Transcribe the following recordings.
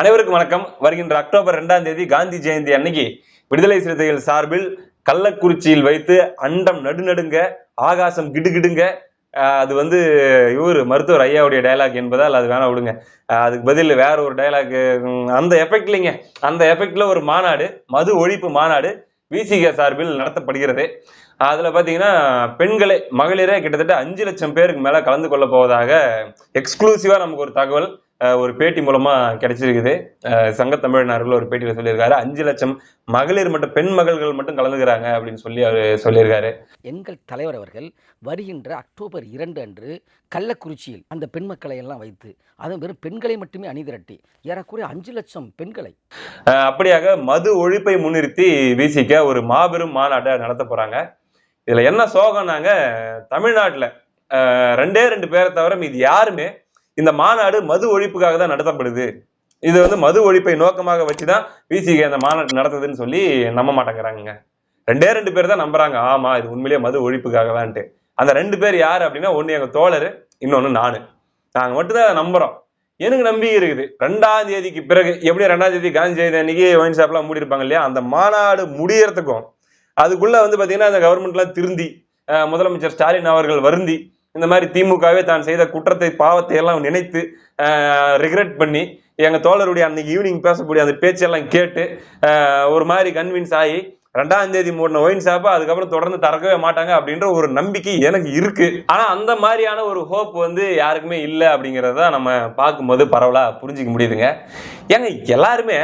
அனைவருக்கும் வணக்கம். வருகின்ற அக்டோபர் ரெண்டாம் தேதி காந்தி ஜெயந்தி அன்னைக்கு விடுதலை சிறுத்தைகள் சார்பில் கள்ளக்குறிச்சியில் வைத்து அண்டம் நடுநடுங்க ஆகாசம் கிடுகிடுங்க. அது வந்து இவர் மருத்துவர் ஐயாவுடைய டயலாக் என்பதால் அது வேணா விடுங்க. அதுக்கு பதில் வேற ஒரு டயலாக் அந்த எஃபெக்ட் இல்லைங்க. அந்த எஃபெக்ட்ல ஒரு மாநாடு மது ஒழிப்பு மாநாடு விசிக சார்பில் நடத்தப்படுகிறது. அதில் பார்த்தீங்கன்னா பெண்களே மகளிரே கிட்டத்தட்ட அஞ்சு லட்சம் பேருக்கு மேலே கலந்து கொள்ள போவதாக எக்ஸ்க்ளூசிவாக நமக்கு ஒரு தகவல். ஒரு பேட்டி மூலமா கிடைச்சிருக்குது. சங்க தமிழர்கள் ஒரு பேட்டியில சொல்லியிருக்காரு. அஞ்சு லட்சம் மகளிர் மட்டும் பெண் மகள்கள் மட்டும் கலந்துக்கிறாங்க அப்படின்னு சொல்லி அவர் சொல்லியிருக்காரு. எங்கள் தலைவர் அவர்கள் வருகின்ற அக்டோபர் இரண்டு அன்று கள்ளக்குறிச்சியில் அந்த பெண் மக்களை எல்லாம் வைத்து அதுவும் வெறும் பெண்களை மட்டுமே அணிதிரட்டி ஏறக்குறைய அஞ்சு லட்சம் பெண்களை அப்படியாக மது ஒழிப்பை முன்னிறுத்தி விசிக ஒரு மாபெரும் மாநாட்டை நடத்த போறாங்க. இதுல என்ன சோகம்னாங்க தமிழ்நாட்டுல ரெண்டே ரெண்டு பேரை தவிர மீது யாருமே இந்த மாநாடு மது ஒழிப்புக்காக தான் நடத்தப்படுது. இது வந்து மது ஒழிப்பை நோக்கமாக வச்சுதான் விசிகே அந்த மாநாட்டு நடத்துதுன்னு சொல்லி நம்ப மாட்டேங்கிறாங்க ரெண்டே ரெண்டு பேர் தான் நம்புறாங்க. ஆமா இது உண்மையிலேயே மது ஒழிப்புக்காக தான்ட்டு அந்த ரெண்டு பேர் யார் அப்படின்னா ஒன்று எங்க தோழர் இன்னொன்னு நானு. நாங்கள் மட்டும்தான் அதை நம்புறோம். எனக்கு நம்பிக்கை இருக்குது. ரெண்டாம் தேதிக்கு பிறகு எப்படி ரெண்டாம் தேதி காந்தி ஜெயந்தி அன்னைக்கு ஒயின் ஷாப்லாம் மூடிருப்பாங்க இல்லையா? அந்த மாநாடு முடியறதுக்கும் அதுக்குள்ள வந்து பாத்தீங்கன்னா அந்த கவர்மெண்ட்லாம் திருந்தி முதலமைச்சர் ஸ்டாலின் அவர்கள் வருந்தி இந்த மாதிரி திமுகவே தான் செய்த குற்றத்தை பாவத்தை எல்லாம் நினைத்து ரிக்ரெட் பண்ணி எங்க தோழருடைய அன்னைக்கு ஈவினிங் பேசக்கூடிய அந்த பேச்செல்லாம் கேட்டு ஒரு மாதிரி கன்வின்ஸ் ஆகி ரெண்டாம் தேதி மூடின ஒயின் ஷாப்பை அதுக்கப்புறம் தொடர்ந்து திறக்கவே மாட்டாங்க அப்படின்ற ஒரு நம்பிக்கை எனக்கு இருக்கு. ஆனா அந்த மாதிரியான ஒரு ஹோப் வந்து யாருக்குமே இல்லை அப்படிங்கிறத நம்ம பார்க்கும்போது பரவலா புரிஞ்சுக்க முடியுதுங்க. ஏங்க எல்லாருமே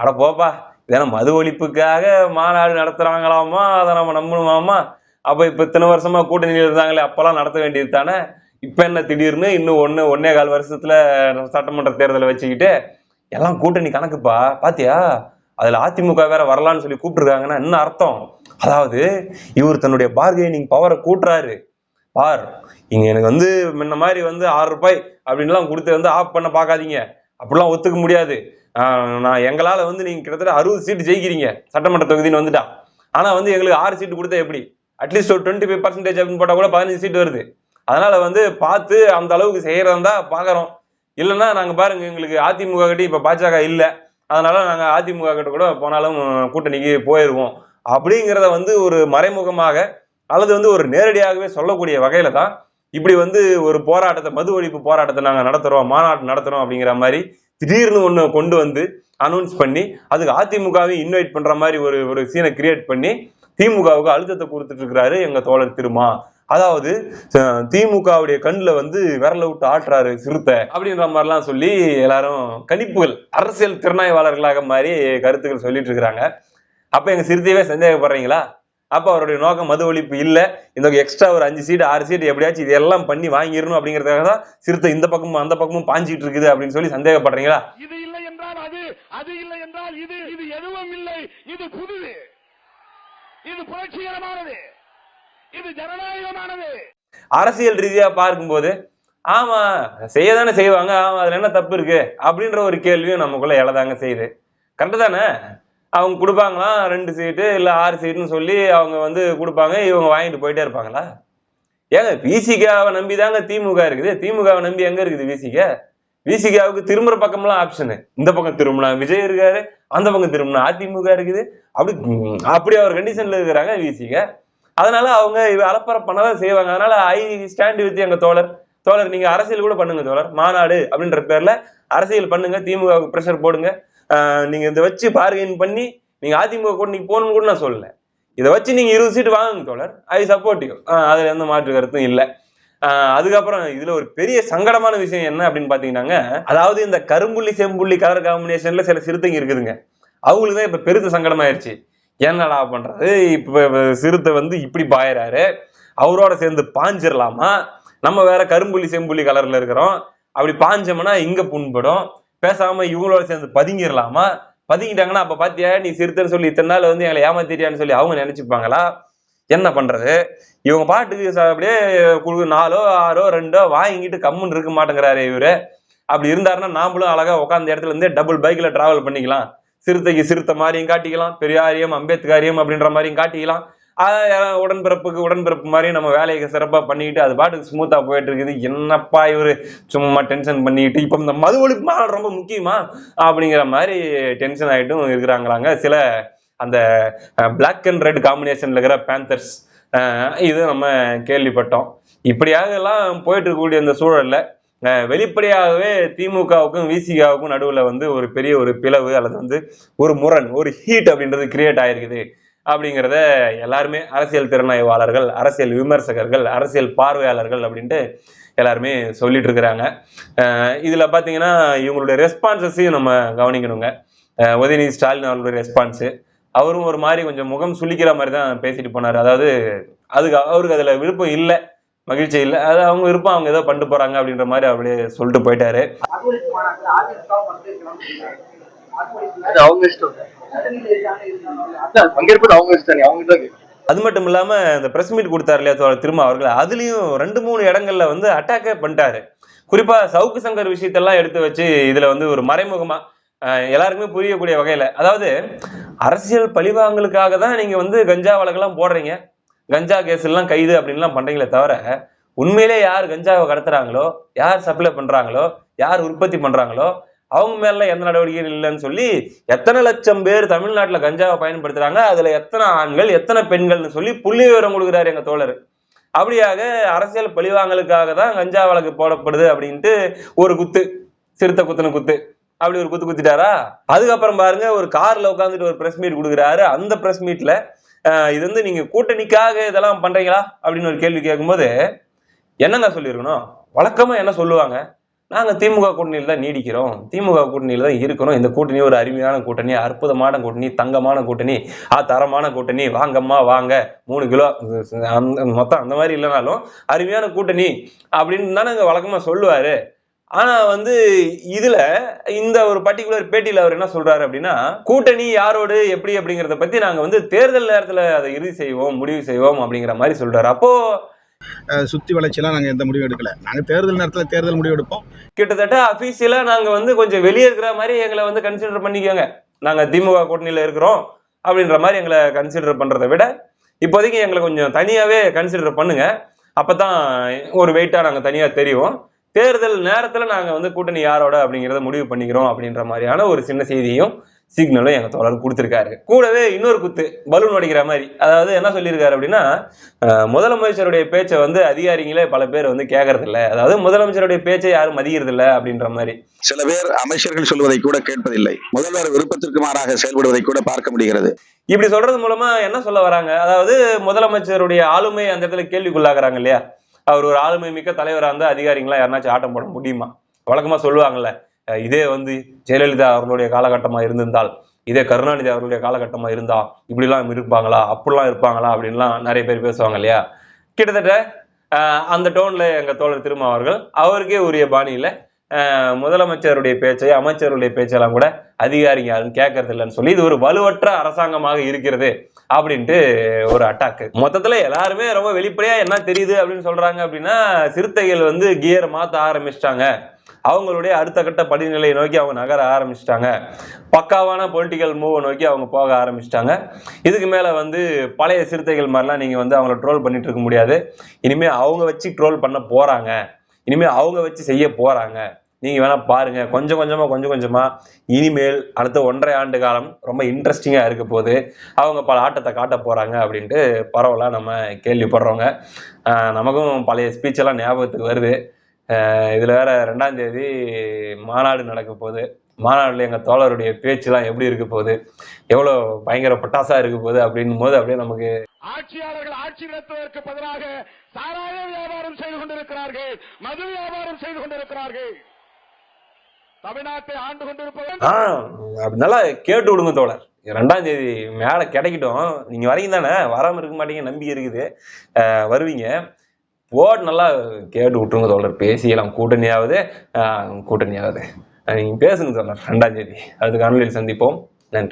அட போப்பா இதெல்லாம் மது ஒழிப்புக்காக மாநாடு நடத்துறாங்களாமா? அதை நம்ம நம்பணுமாமா? அப்போ இப்போ இத்தனை வருஷமா கூட்டணியில் இருந்தாங்களே அப்பெல்லாம் நடத்த வேண்டியது தானே? இப்போ என்ன திடீர்னு இன்னும் ஒன்று ஒன்னே கால் வருஷத்துல சட்டமன்ற தேர்தலை வச்சுக்கிட்டு எல்லாம் கூட்டணி கணக்குப்பா பாத்தியா? அதுல அதிமுக வேற வரலான்னு சொல்லி கூப்பிட்டுருக்காங்கன்னா என்ன அர்த்தம்? அதாவது இவர் தன்னுடைய பார்கெனிங் பவரை கூட்டுறாரு. பார் இங்க எனக்கு வந்து முன்ன மாதிரி வந்து ஆறு ரூபாய் அப்படின்லாம் கொடுத்து வந்து ஆஃப் பண்ண பார்க்காதீங்க. அப்படிலாம் ஒத்துக்க முடியாது. நான் எங்களால் வந்து நீங்கள் கிட்டத்தட்ட அறுபது சீட்டு ஜெயிக்கிறீங்க. சட்டமன்ற தொகுதின்னு வந்துட்டா. ஆனால் வந்து எங்களுக்கு ஆறு சீட்டு கொடுத்தா எப்படி? அட்லீஸ்ட் ஒரு டுவெண்ட்டி ஃபைவ் பர்சன்டேஜ் அப்படின்னு போட்டால் கூட பதினஞ்சு சீட் வருது. அதனால வந்து பார்த்து அந்த அளவுக்கு செய்யறதா பார்க்குறோம் இல்லைன்னா நாங்கள் பாருங்க எங்களுக்கு அதிமுக கிட்ட இப்போ பாஜக இல்லை. அதனால நாங்கள் அதிமுக கிட்ட கூட போனாலும் கூட்டணிக்கு போயிடுவோம் அப்படிங்கிறத வந்து ஒரு மறைமுகமாக அல்லது வந்து ஒரு நேரடியாகவே சொல்லக்கூடிய வகையில தான் இப்படி வந்து ஒரு போராட்டத்தை மது ஒழிப்பு போராட்டத்தை நாங்கள் நடத்துறோம் மாநாட்டு நடத்துறோம் அப்படிங்கிற மாதிரி திடீர்னு ஒன்று கொண்டு வந்து அனௌன்ஸ் பண்ணி அதுக்கு அதிமுகவையும் இன்வைட் பண்ணுற மாதிரி ஒரு ஒரு சீனை கிரியேட் பண்ணி திமுகவுக்கு அழுத்தத்தை கொடுத்துட்டு இருக்கிறாரு எங்க தோழர் திருமா. அதாவது திமுகவுடைய கண்ணுல வந்து விரல விட்டு ஆட்டுறாரு சிறுத்தை அப்படின்ற மாதிரிலாம் சொல்லி எல்லாரும் கணிப்புகள் அரசியல் திறனாய்வாளர்களாக மாதிரி கருத்துக்கள் சொல்லிட்டு இருக்கிறாங்க அப்ப எங்க சிறுத்தையவே சந்தேகப்படுறீங்களா? அப்போ அவருடைய நோக்கம் மது ஒழிப்பு இல்லை. இந்த எக்ஸ்ட்ரா ஒரு அஞ்சு சீட்டு ஆறு சீட்டு எப்படியாச்சும் இதெல்லாம் பண்ணி வாங்கிடணும் அப்படிங்கறதுக்காக தான் சிறுத்தை இந்த பக்கமும் அந்த பக்கமும் பாஞ்சிட்டு இருக்குது அப்படின்னு சொல்லி சந்தேகப்படுறீங்களா? இது இல்லை என்றால் அது அது இல்லை என்றால் இது இது எதுவும் இல்லை. இது புதுது இது புரட்சிகரமானது. இது ஜனநாயகமானது. அரசியல் ரீதியா பார்க்கும்போது ஆமா செய்யதானே செய்வாங்க ஆமா அதுல என்ன தப்பு இருக்கு? அப்படின்ற ஒரு கேள்வியும் நமக்குள்ள எழதாங்க செய்யுது. கரெக்டு தானே? அவங்க கொடுப்பாங்களாம் ரெண்டு சீட்டு இல்ல ஆறு சீட்டுன்னு சொல்லி அவங்க வந்து கொடுப்பாங்க இவங்க வாங்கிட்டு போயிட்டே இருப்பாங்களா? ஏங்க விசிகாவை நம்பி தாங்க திமுக இருக்குது. திமுகவை நம்பி எங்க இருக்குது விசிக விசிகாவுக்கு திரும்புற பக்கம்லாம் ஆப்ஷனு இந்த பக்கம் திரும்பினா விஜய் இருக்காரு அந்த பக்கம் திரும்பினா அதிமுக இருக்குது. அப்படி அப்படி அவர் கண்டிஷன்ல இருக்கிறாங்க விசிக. அதனால அவங்க அலப்பற பண்ணதான் செய்வாங்க. அதனால ஐ ஸ்டாண்ட் வித் எங்க தோழர். தோழர் நீங்க அரசியல் கூட பண்ணுங்க தோழர். மாநாடு அப்படின்ற பேர்ல அரசியல் பண்ணுங்க திமுகவுக்கு ப்ரெஷர் போடுங்க. நீங்க இதை வச்சு பார்கெயின் பண்ணி நீங்க அதிமுக கூட நீங்க போகணும்னு கூட நான் சொல்லல. இதை வச்சு நீங்க இருபது சீட்டு வாங்குங்க தோழர். ஐ சப்போர்ட் யூ அதுல எந்த மாற்று கருத்தும் இல்லை. அதுக்கப்புறம் இதுல ஒரு பெரிய சங்கடமான விஷயம் என்ன அப்படின்னு பாத்தீங்கன்னாங்க அதாவது இந்த கரும்புள்ளி செம்புள்ளி கலர் காம்பினேஷன்ல சில சிறுத்தைங்க இருக்குதுங்க. அவங்களுக்கு தான் இப்ப பெருத்த சங்கடமாயிருச்சு. என்னடா பண்றது? இப்ப சிறுத்தை வந்து இப்படி பாயறாரு. அவரோட சேர்ந்து பாஞ்சிடலாமா நம்ம வேற கரும்புள்ளி செம்புள்ளி கலர்ல இருக்கிறோம். அப்படி பாஞ்சோம்னா இங்க புண்படும். பேசாம இவங்களோட சேர்ந்து பதுங்கிடலாமா பதுங்கிட்டாங்கன்னா அப்ப பாத்தியா நீ சிறுத்தைன்னு சொல்லி இத்தனை நாள் வந்து எங்களை ஏமாத்திட்டியான்னு சொல்லி அவங்க நினைச்சுப்பாங்களா? என்ன பண்றது? இவங்க பாட்டுக்கு அப்படியே குழு நாலோ ஆறோ ரெண்டோ வாங்கிட்டு கம்முன்னு இருக்க மாட்டேங்கிறாரு இவரு. அப்படி இருந்தாருன்னா நாமளும் அழகா உட்காந்த இடத்துல இருந்தே டபுள் பைக்ல டிராவல் பண்ணிக்கலாம். சிறுத்தைக்கு சிறுத்தை மாதிரியும் காட்டிக்கலாம் பெரியாரியம் அம்பேத்கரியம் அப்படின்ற மாதிரியும் காட்டிக்கலாம். உடன்பிறப்புக்கு உடன்பிறப்பு மாதிரி நம்ம வேலையை சிறப்பாக பண்ணிக்கிட்டு அது பாட்டுக்கு ஸ்மூத்தாக போயிட்டு இருக்குது என்னப்பா இவரு? சும்மா டென்ஷன் பண்ணிக்கிட்டு இப்போ இந்த மது ஒழிப்பு ரொம்ப முக்கியமா? அப்படிங்கிற மாதிரி டென்ஷன் ஆகிட்டும் இருக்கிறாங்களாங்க. சில அந்த பிளாக் அண்ட் ரெட் காம்பினேஷன்ல இருக்கிற பேந்தர்ஸ் இது நம்ம கேள்விப்பட்டோம். இப்படியாக எல்லாம் போயிட்டு இருக்கக்கூடிய இந்த சூழல்ல வெளிப்படையாகவே திமுகவுக்கும் விசிகாவுக்கும் நடுவுல வந்து ஒரு பெரிய ஒரு பிளவு அல்லது வந்து ஒரு முரண் ஒரு ஹீட் அப்படின்றது கிரியேட் ஆயிருக்குது. அப்படிங்கிறத எல்லாருமே அரசியல் திறனாய்வாளர்கள் அரசியல் விமர்சகர்கள் அரசியல் பார்வையாளர்கள் அப்படின்ட்டு எல்லாருமே சொல்லிட்டு இருக்கிறாங்க. இதில் இதுல பாத்தீங்கன்னா இவங்களுடைய ரெஸ்பான்சஸையும் நம்ம கவனிக்கணுங்க. உதயநிதி ஸ்டாலின் அவர்களுடைய ரெஸ்பான்ஸு அவரும் ஒரு மாதிரி கொஞ்சம் முகம் சுளிக்கிற மாதிரி தான் பேசிட்டு போனாரு. அதாவது அதுக்கு அவருக்கு அதுல விருப்பம் இல்லை மகிழ்ச்சி இல்லை. அது அவங்க விருப்பம் அவங்க ஏதோ பண்ணிட்டு போறாங்க அப்படின்ற மாதிரி அப்படியே சொல்லிட்டு போயிட்டாரு. அது மட்டும் இல்லாம இந்த பிரஸ் மீட் கொடுத்தாரு இல்லையா திரும்ப அவர்கள் அதுலயும் ரெண்டு மூணு இடங்கள்ல வந்து அட்டாக்கே பண்ணிட்டாரு. குறிப்பா சவுக்கு சங்கர் விஷயத்தெல்லாம் எடுத்து வச்சு இதுல வந்து ஒரு மறைமுகமா எல்லாருக்குமே புரியக்கூடிய வகையில். அதாவது அரசியல் பழிவாங்கலுக்காக தான் நீங்கள் வந்து கஞ்சா வழக்கெல்லாம் போடுறீங்க. கஞ்சா கேஸ் எல்லாம் கைது அப்படின்லாம் பண்ணுறீங்களே தவிர உண்மையிலே யார் கஞ்சாவை கடத்துறாங்களோ யார் சப்ளை பண்ணுறாங்களோ யார் உற்பத்தி பண்ணுறாங்களோ அவங்க மேல எந்த நடவடிக்கையும் இல்லைன்னு சொல்லி எத்தனை லட்சம் பேர் தமிழ்நாட்டில் கஞ்சாவை பயன்படுத்துறாங்க அதுல எத்தனை ஆண்கள் எத்தனை பெண்கள்னு சொல்லி புள்ளி விவரம் கொடுக்குறாரு எங்க தோழர். அப்படியாக அரசியல் பழிவாங்கலுக்காக தான் கஞ்சா வழக்கு போடப்படுது அப்படின்ட்டு ஒரு குத்து சிறுத்தை குத்துன குத்து. அப்படி ஒரு குத்து குத்திட்டாரா? அதுக்கப்புறம் பாருங்க ஒரு கார்ல உட்காந்துட்டு ஒரு பிரஸ் மீட் கொடுக்குறாரு. அந்த பிரஸ் மீட்ல இது வந்து நீங்க கூட்டணிக்காக இதெல்லாம் பண்றீங்களா? அப்படின்னு ஒரு கேள்வி கேட்கும்போது என்னங்க சொல்லியிருக்கணும்? வழக்கமா என்ன சொல்லுவாங்க? நாங்க திமுக கூட்டணியில் தான் நீடிக்கிறோம். திமுக கூட்டணியில் தான் இருக்கிறோம் இந்த கூட்டணி ஒரு அருமையான கூட்டணி அற்புதமான கூட்டணி தங்கமான கூட்டணி ஆ தரமான கூட்டணி. வாங்கம்மா வாங்க. மூணு கிலோ அந்த- மொத்தம் அந்த மாதிரி இல்லைனாலும் அருமையான கூட்டணி அப்படின்னு தானே அங்க வழக்கமா சொல்லுவாரு. ஆனா வந்து இதுல இந்த ஒரு பர்டிகுலர் பேட்டியில அவர் என்ன சொல்றாரு அப்படின்னா கூட்டணி யாரோடு எப்படி அப்படிங்கறத பத்தி நாங்க வந்து தேர்தல் நேரத்துல அதை இறுதி செய்வோம் முடிவு செய்வோம் அப்படிங்கிற மாதிரி சொல்றாரு. அப்போ அஹ் சுத்தி வளர்ச்சியெல்லாம் நாங்கள் எந்த முடிவும் எடுக்கல. நாங்கள் தேர்தல் நேரத்தில் தேர்தல் முடிவு எடுப்போம். கிட்டத்தட்ட அபிஷியலா நாங்க வந்து கொஞ்சம் வெளியே இருக்கிற மாதிரி எங்களை வந்து கன்சிடர் பண்ணிக்கோங்க. நாங்க திமுக கூட்டணியில இருக்கிறோம் அப்படின்ற மாதிரி எங்களை கன்சிடர் பண்றதை விட இப்போதைக்கு எங்களை கொஞ்சம் தனியாவே கன்சிடர் பண்ணுங்க. அப்பதான் ஒரு வெயிட்டா நாங்க தனியா தெரியும் தேர்தல் நேரத்துல நாங்க வந்து கூட்டணி யாரோட அப்படிங்கறத முடிவு பண்ணிக்கிறோம் அப்படின்ற மாதிரியான ஒரு சின்ன செய்தியும் சிக்னலும் எங்க தோழர் கொடுத்திருக்காரு. கூடவே இன்னொரு குத்து பலூன் அடிக்கிற மாதிரி. அதாவது என்ன சொல்லியிருக்காரு அப்படின்னா முதலமைச்சருடைய பேச்சை வந்து அதிகாரிகளே பல பேர் வந்து கேட்கறது இல்ல அதாவது முதலமைச்சருடைய பேச்சை யாரும் மதிக்கிறது இல்ல அப்படின்ற மாதிரி. சில பேர் அமைச்சர்கள் சொல்வதை கூட கேட்பதில்லை. முதல்வர் விருப்பத்திற்கு மாறாக செயல்படுவதை கூட பார்க்க முடிகிறது. இப்படி சொல்றது மூலமா என்ன சொல்ல வராங்க? அதாவது முதலமைச்சருடைய ஆளுமை அந்த இடத்துல கேள்விக்குள்ளாக்குறாங்க இல்லையா? அவர் ஒரு ஆளுமை மிக்க தலைவரா இருந்தால் அதிகாரிங்களா யாருனாச்சும் ஆட்டம் போட முடியுமா? வழக்கமா சொல்லுவாங்கல்ல இதே வந்து ஜெயலலிதா அவர்களுடைய காலகட்டமா இருந்திருந்தால் இதே கருணாநிதி அவர்களுடைய காலகட்டமா இருந்தா இப்படிலாம் இருப்பாங்களா? அப்படிலாம் இருப்பாங்களா? அப்படின்லாம் நிறைய பேர் பேசுவாங்க இல்லையா? கிட்டத்தட்ட அந்த டோனில் எங்க தோழர் திருமா அவர்கள் அவருக்கே உரிய பாணியில முதலமைச்சருடைய பேச்சை அமைச்சருடைய பேச்செல்லாம் கூட அதிகாரிங்க யாரும் கேட்கறது இல்லைன்னு சொல்லி இது ஒரு வலுவற்ற அரசாங்கமாக இருக்கிறது அப்படின்ட்டு ஒரு அட்டாக்கு மொத்தத்துல எல்லாருமே ரொம்ப வெளிப்படையா என்ன தெரியுது அப்படின்னு சொல்றாங்க அப்படின்னா சிறுத்தைகள் வந்து கியர் மாத்த ஆரம்பிச்சிட்டாங்க. அவங்களுடைய அடுத்த கட்ட படிநிலையை நோக்கி அவங்க நகர ஆரம்பிச்சிட்டாங்க. பக்காவான பொலிட்டிக்கல் மூவை நோக்கி அவங்க போக ஆரம்பிச்சிட்டாங்க. இதுக்கு மேலே வந்து பழைய சிறுத்தைகள் மாதிரிலாம் நீங்கள் வந்து அவங்கள ட்ரோல் பண்ணிட்டு இருக்க முடியாது. இனிமேல் அவங்க வச்சு ட்ரோல் பண்ண போகிறாங்க இனிமேல் அவங்க வச்சு செய்ய போகிறாங்க நீங்கள் வேணால் பாருங்கள் கொஞ்சம் கொஞ்சமாக கொஞ்சம் கொஞ்சமாக இனிமேல் அடுத்த ஒன்றரை ஆண்டு காலம் ரொம்ப இன்ட்ரெஸ்டிங்காக இருக்க போது அவங்க பல ஆட்டத்தை காட்ட போகிறாங்க அப்படின்ட்டு பரவலாக நம்ம கேள்விப்படுறோங்க நமக்கும் பழைய ஸ்பீச்செல்லாம் ஞாபகத்துக்கு வருது. இதில் வேற ரெண்டாம் தேதி மாநாடு நடக்க போகுது. மாநாடுல எங்கள் தோழருடைய பேச்சுலாம் எப்படி இருக்க போகுது? எவ்வளோ பயங்கர பட்டாசாக இருக்க போகுது அப்படின்னும் போது அப்படியே நமக்கு ஆட்சியாளர்கள் ஆட்சி நடத்துவதற்கு பதிலாக சாராய வியாபாரம் செய்து கொண்டிருக்கிறார்கள் மது வியாபாரம் செய்து கொண்டிருக்கிறார்கள். தமிழ்நாட்டை ஆண்டு கொண்டிருப்பவர் நல்லா கேட்டு விடுங்க தோழர். ரெண்டாம் தேதி மேல கிடைக்கட்டும். நீங்க வரீங்க தானே? வராம இருக்க மாட்டீங்க நம்பிக்கை இருக்குது. வருவீங்க. போர்டு நல்லா கேட்டு விட்டுருங்க தோழர். பேசியலாம் கூட்டணியாவது கூட்டணியாவது. நீங்க பேசுங்க தோழர். ரெண்டாம் தேதி. அதுக்கு காணொலியில் சந்திப்போம்.